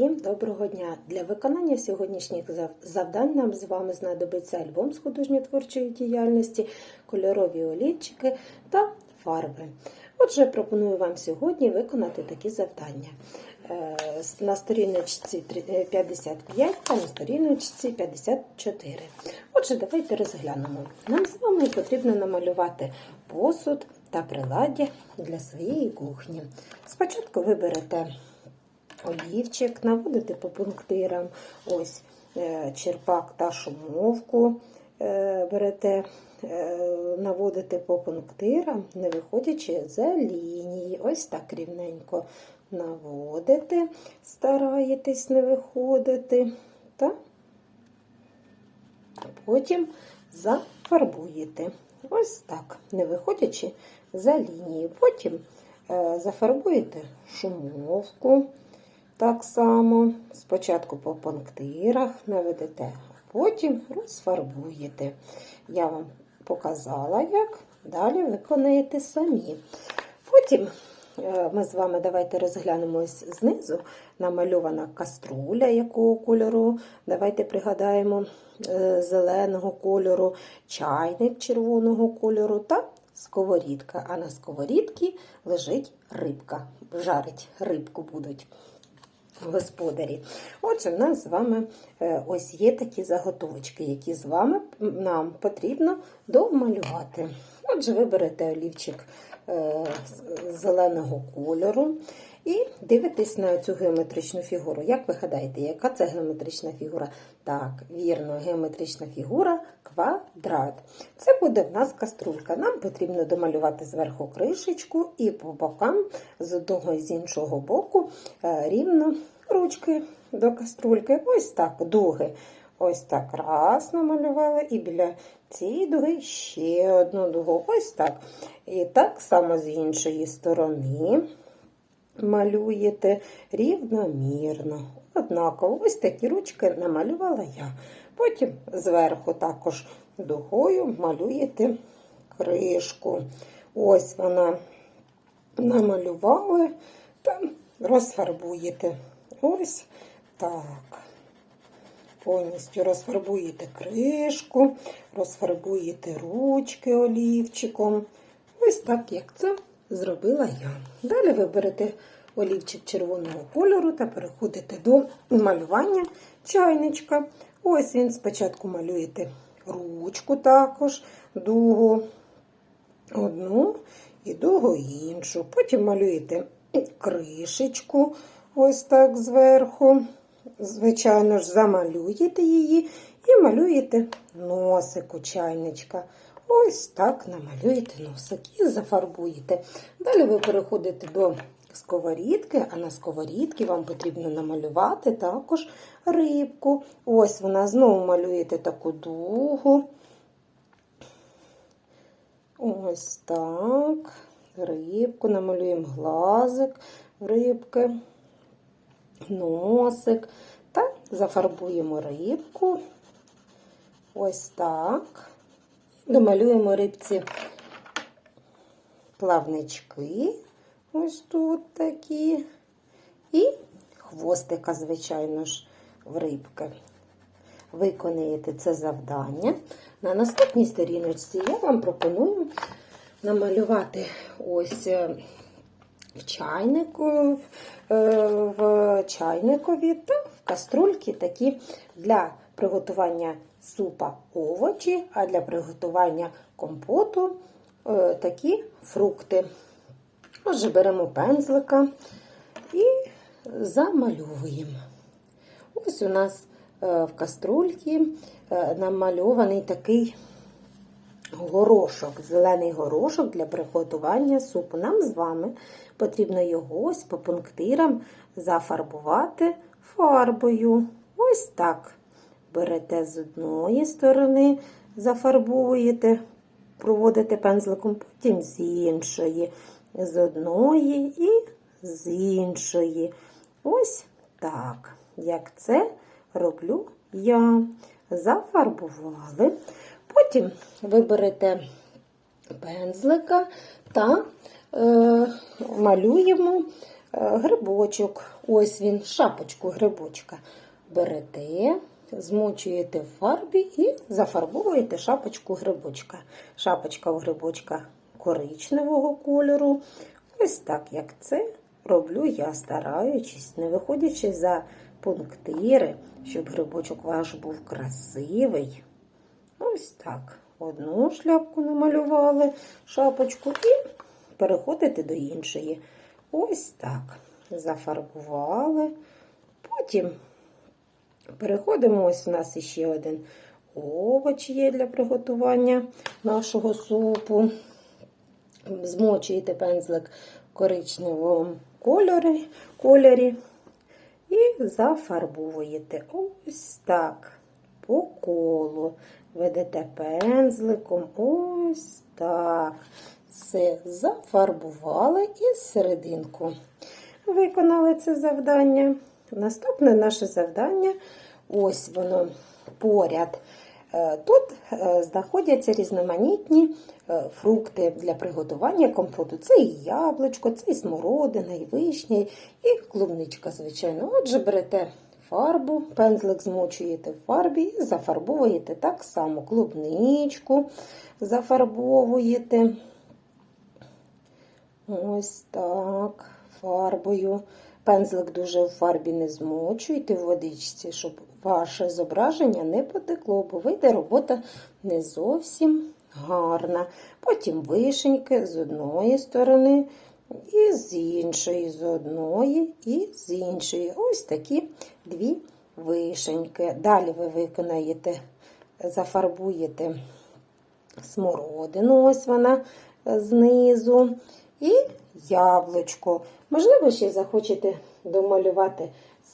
Всім доброго дня! Для виконання сьогоднішніх завдань нам з вами знадобиться альбом з художньо-творчої діяльності, кольорові олівчики та фарби. Отже, пропоную вам сьогодні виконати такі завдання. Е, На сторіночці е, 55 та на сторіночці 54. Отже, давайте розглянемо. Нам з вами потрібно намалювати посуд та приладдя для своєї кухні. Спочатку ви берете олівчик, наводите по пунктирам, ось е, черпак та шумовку е, берете, е, наводите по пунктирам, не виходячи за лінії. Ось так рівненько наводите, стараєтесь не виходити. Та потім зафарбуєте. Ось так, не виходячи за лінії. Потім зафарбуєте шумовку. Так само спочатку по пунктирах наведете, а потім розфарбуєте. Я вам показала, як далі виконаєте самі. Потім е, ми з вами давайте розглянемо знизу намальована каструля якого кольору. Давайте пригадаємо е, зеленого кольору, чайник червоного кольору та сковорідка. А на сковорідці лежить рибка. Жарить рибку будуть господарі. Отже, в нас з вами е, ось є такі заготовочки, які з вами нам потрібно домалювати. Отже, ви берете олівчик е, зеленого кольору і дивитесь на цю геометричну фігуру. Як ви гадаєте, яка це геометрична фігура? Так, вірно, геометрична фігура квадрат. Це буде в нас каструлька. Нам потрібно домалювати зверху кришечку і по бокам з одного і з іншого боку е, рівно ручки до каструльки. Ось так, дуги. Ось так раз намалювали, і біля цієї дуги ще одну дугу. Ось так. І так само з іншої сторони малюєте рівномірно. Однаково, ось такі ручки намалювала я. Потім зверху також дугою малюєте кришку. Ось вона намалювали та розфарбуєте. Ось так. Повністю розфарбуєте кришку, розфарбуєте ручки олівчиком. Ось так, як це зробила я. Далі ви берете олівчик червоного кольору та переходите до малювання чайничка. Ось він спочатку малюєте ручку також, дугу одну і дугу іншу. Потім малюєте кришечку, ось так зверху. Звичайно ж, замалюєте її і малюєте носик у чайничка. Ось так намалюєте носик і зафарбуєте. Далі ви переходите до сковорідки, а на сковорідці вам потрібно намалювати також рибку. Ось вона знову малюєте таку дугу. Ось так. Рибку, намалюємо глазик рибки, носик та зафарбуємо рибку. Ось так. Домалюємо рибці плавнички. Ось тут такі. І хвостика, звичайно ж, в рибки. Виконаєте це завдання. На наступній сторіночці я вам пропоную намалювати ось е, в чайнику, е, в чайникові та в каструльці такі для приготування супа овочі, а для приготування компоту е, такі фрукти. Отже, беремо пензлика і замальовуємо. Ось у нас е, в каструльці е, намальований такий горошок, зелений горошок для приготування супу. Нам з вами потрібно його ось по пунктирам зафарбувати фарбою. Ось так. Берете з одної сторони, зафарбуєте, проводите пензликом, потім з іншої, з одної і з іншої. Ось так. Як це роблю я. Зафарбували. Потім ви берете пензлика та е, малюємо грибочок. Ось він, шапочку грибочка. Берете, змочуєте в фарбі і зафарбовуєте шапочку грибочка. Шапочка у грибочка коричневого кольору. Ось так, як це роблю я, стараючись, не виходячи за пунктири, щоб грибочок ваш був красивий. Ось так. Одну шляпку намалювали, шапочку, і переходите до іншої. Ось так. Зафарбували. Потім переходимо. Ось у нас ще один овоч є для приготування нашого супу. Змочуєте пензлик в коричневому кольорі, кольорі і зафарбовуєте. Ось так. По колу. Ведете пензликом. Ось так. Все зафарбували і серединку. Виконали це завдання. Наступне наше завдання ось воно поряд. Е, Тут е, знаходяться різноманітні е, фрукти для приготування компоту. Це і яблучко, це і смородина, і вишня, і клубничка, звичайно. Отже, берете фарбу, пензлик змочуєте в фарбі і зафарбовуєте так само клубничку, зафарбовуєте. Ось так, фарбою. Пензлик дуже в фарбі не змочуйте в водичці, щоб ваше зображення не потекло, бо вийде робота не зовсім гарна. Потім вишеньки з одної сторони, і з іншої, з одної і з іншої. Ось такі дві вишеньки. Далі ви виконаєте, зафарбуєте смородину, ось вона знизу. І яблучко. Можливо, ще домалювати домалювати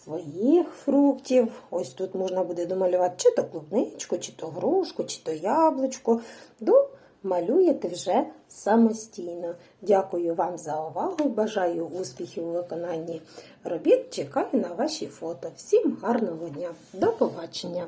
своїх фруктів. Ось тут можна буде домалювати чи то клубничку, чи то грушку, чи то яблучко. Домалюєте вже самостійно. Дякую вам за увагу. Бажаю успіхів у виконанні робіт. Чекаю на ваші фото. Всім гарного дня. До побачення!